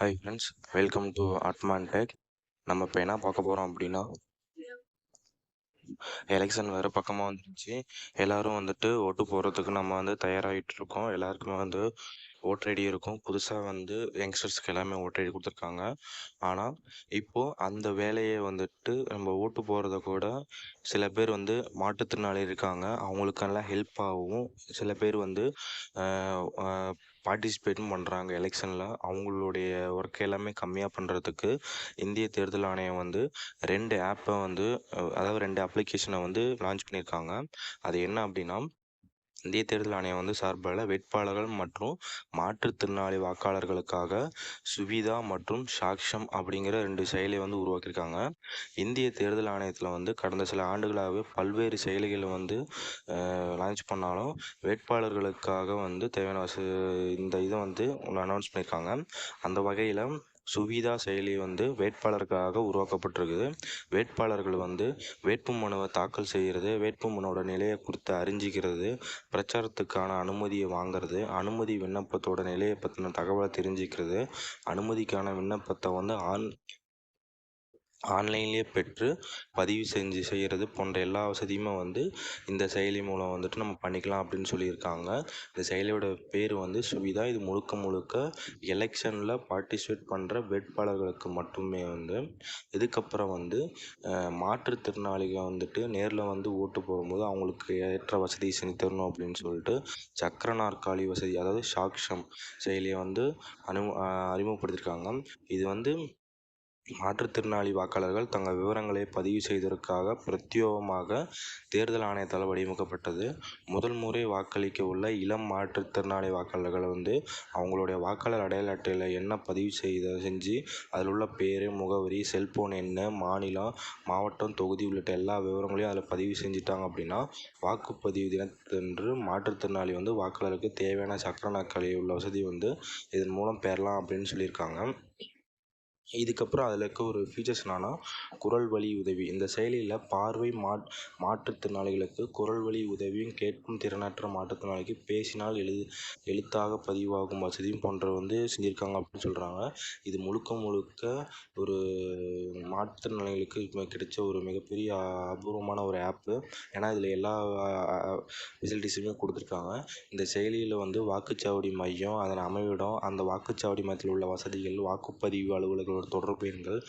Hi friends welcome to Atman tech நம்ம இப்போ என்ன பார்க்க போகிறோம் அப்படின்னா எலெக்ஷன் வேறு பக்கமாக வந்துருச்சு. எல்லோரும் வந்துட்டு ஓட்டு போடுறதுக்கு நம்ம வந்து தயாராகிட்டு இருக்கோம். எல்லாருக்குமே வந்து ஓட்டர் ஐடி இருக்கும். புதுசாக வந்து யங்ஸ்டர்ஸ்க்கு எல்லாமே ஓட்டர் ஐடி கொடுத்துருக்காங்க. ஆனால் இப்போது அந்த வேலையை வந்துட்டு நம்ம ஓட்டு போகிறத கூட சில பேர் வந்து மாற்றுத்திறனாளி இருக்காங்க. அவங்களுக்கெல்லாம் ஹெல்ப் ஆகும் சில பேர் வந்து பார்ட்டிசிபேட்டும் பண்ணுறாங்க எலெக்ஷனில் அவங்களுடைய ஒர்க் எல்லாமே கம்மியாக பண்ணுறதுக்கு இந்திய தேர்தல் ஆணையம் வந்து ரெண்டு ஆப்பை வந்து அதாவது ரெண்டு அப்ளிகேஷனை வந்து லான்ச் பண்ணியிருக்காங்க. அது என்ன அப்படின்னா இந்திய தேர்தல் ஆணையம் வந்து சார்பில் வேட்பாளர்கள் மற்றும் மாற்றுத்திறனாளி வாக்காளர்களுக்காக சுவிதா மற்றும் சாக்ஷம் அப்படிங்கிற ரெண்டு செயலியை வந்து உருவாக்கியிருக்காங்க. இந்திய தேர்தல் ஆணையத்தில் வந்து கடந்த சில ஆண்டுகளாகவே பல்வேறு செயலிகளை வந்து லான்ச் பண்ணாலும் வேட்பாளர்களுக்காக வந்து தேவையான வச இந்த இதை வந்து அனௌன்ஸ் பண்ணியிருக்காங்க. அந்த வகையில் சுவிதா செயலி வந்து வேட்பாளருக்காக உருவாக்கப்பட்டிருக்குது. வேட்பாளர்கள் வந்து வேட்பு மனுவை தாக்கல் செய்கிறது வேட்பு மனுவோட நிலையை குறித்து அறிஞ்சிக்கிறது பிரச்சாரத்துக்கான அனுமதியை வாங்குறது அனுமதி விண்ணப்பத்தோட நிலையை பற்றின தகவலை தெரிஞ்சுக்கிறது அனுமதிக்கான விண்ணப்பத்தை வந்து ஆன் ஆன்லைன்லேயே பெற்று பதிவு செஞ்சு செய்கிறது போன்ற எல்லா வசதியுமே வந்து இந்த செயலி மூலம் வந்துட்டு நம்ம பண்ணிக்கலாம் அப்படின்னு சொல்லியிருக்காங்க. இந்த செயலியோட பேர் வந்து சுவிதா. இது முழுக்க முழுக்க எலெக்ஷனில் பார்ட்டிசிபேட் பண்ணுற வேட்பாளர்களுக்கு மட்டுமே வந்து இதுக்கப்புறம் வந்து மாற்றுத்திறனாளிகள் வந்துட்டு நேரில் வந்து ஓட்டு போடும்போது அவங்களுக்கு ஏற்ற வசதி செஞ்சு தரணும் அப்படின்னு சொல்லிட்டு சக்கர நாற்காலி வசதி அதாவது சாக்ஷம் செயலியை வந்து அனு அறிமுகப்படுத்தியிருக்காங்க இது வந்து மாற்றுத்திறனாளி வாக்காளர்கள் தங்கள் விவரங்களை பதிவு செய்வதற்காக பிரத்யேகமாக தேர்தல் ஆணையத்தால் வடிவமைக்கப்பட்டது. முதல் முறை வாக்களிக்க உள்ள இளம் மாற்றுத்திறனாளி வாக்காளர்கள் வந்து அவங்களுடைய வாக்காளர் அடையாள அட்டையில் என்ன பதிவு செய்த செஞ்சு அதில் உள்ள பேர் முகவரி செல்ஃபோன் எண் மாநிலம் மாவட்டம் தொகுதி உள்ளிட்ட எல்லா விவரங்களையும் அதில் பதிவு செஞ்சுட்டாங்க அப்படின்னா வாக்குப்பதிவு தினத்தன்று மாற்றுத்திறனாளி வந்து வாக்காளருக்கு தேவையான சக்கர நாற்காலி உள்ள வசதி வந்து இதன் மூலம் பெறலாம் அப்படின்னு சொல்லியிருக்காங்க. இதுக்கப்புறம் அதில் இருக்க ஒரு ஃபீச்சர்ஸ் என்னென்னா குரல் வழி உதவி. இந்த செயலியில் பார்வை மாற் மாற்றுத்திறனாளிகளுக்கு குரல் வழி உதவியும் கேட்கும் திறனற்ற மாற்றுத்திறனாளிக்கு பேசினால் எழு எழுத்தாக பதிவாகும் வசதியும் போன்ற வந்து செஞ்சுருக்காங்க அப்படின்னு சொல்கிறாங்க இது முழுக்க முழுக்க ஒரு மாற்றுத்திறனாளிகளுக்கு கிடைச்ச ஒரு மிகப்பெரிய அபூர்வமான ஒரு ஆப்பு ஏன்னா இதில் எல்லா ஃபெசிலிட்டிஸுமே கொடுத்துருக்காங்க. இந்த செயலியில் வந்து வாக்குச்சாவடி மையம் அதன் அமைவிடம் அந்த வாக்குச்சாவடி மையத்தில் உள்ள வசதிகள் வாக்குப்பதிவு அலுவலர்கள் அவங்களோட தொடர்பு எண்கள்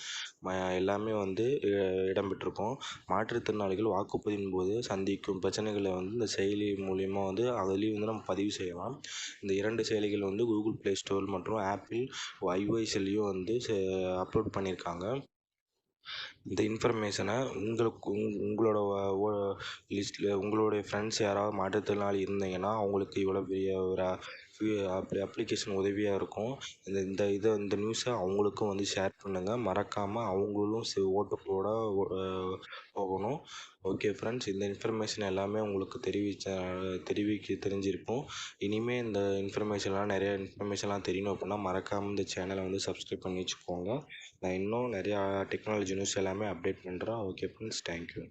எல்லாமே வந்து இடம்பெற்றிருக்கும். மாற்றுத்திறனாளிகள் வாக்குப்பதிவின் போது சந்திக்கும் பிரச்சனைகளை வந்து இந்த செயலி மூலியமாக வந்து அதுலேயும் வந்து நம்ம பதிவு செய்யலாம். இந்த இரண்டு செயலிகள் வந்து கூகுள் ப்ளே ஸ்டோர் மற்றும் ஆப்பிள் ஐஓஎஸ்லேயும் வந்து அப்லோட் பண்ணியிருக்காங்க. இந்த இன்ஃபர்மேஷனை உங்களுக்கு உங்களோட லிஸ்ட்டில் உங்களுடைய ஃப்ரெண்ட்ஸ் யாராவது மாற்றுத்திறனாளி இருந்தீங்கன்னா அவங்களுக்கு இவ்வளோ பெரிய ஒரு அப்ளிகேஷன் உதவியாக இருக்கும். இந்த இந்த இதை இந்த நியூஸை அவங்களுக்கும் வந்து ஷேர் பண்ணுங்கள் மறக்காமல் அவங்களும் சி ஓட்டு போட போகணும். ஓகே ஃப்ரெண்ட்ஸ் இந்த இன்ஃபர்மேஷன் எல்லாமே உங்களுக்கு தெரிவித்த தெரிவிக்க தெரிஞ்சிருக்கும். இனிமேல் இந்த இன்ஃபர்மேஷன்லாம் நிறையா இன்ஃபர்மேஷன்லாம் தெரியணும் அப்படின்னா மறக்காமல் இந்த சேனலை வந்து சப்ஸ்கிரைப் பண்ணி வச்சுக்கோங்க. நான் இன்னும் நிறையா டெக்னாலஜி நியூஸ் எல்லாமே அப்டேட் பண்ணுறேன் ஓகே ஃப்ரெண்ட்ஸ் தேங்க்யூ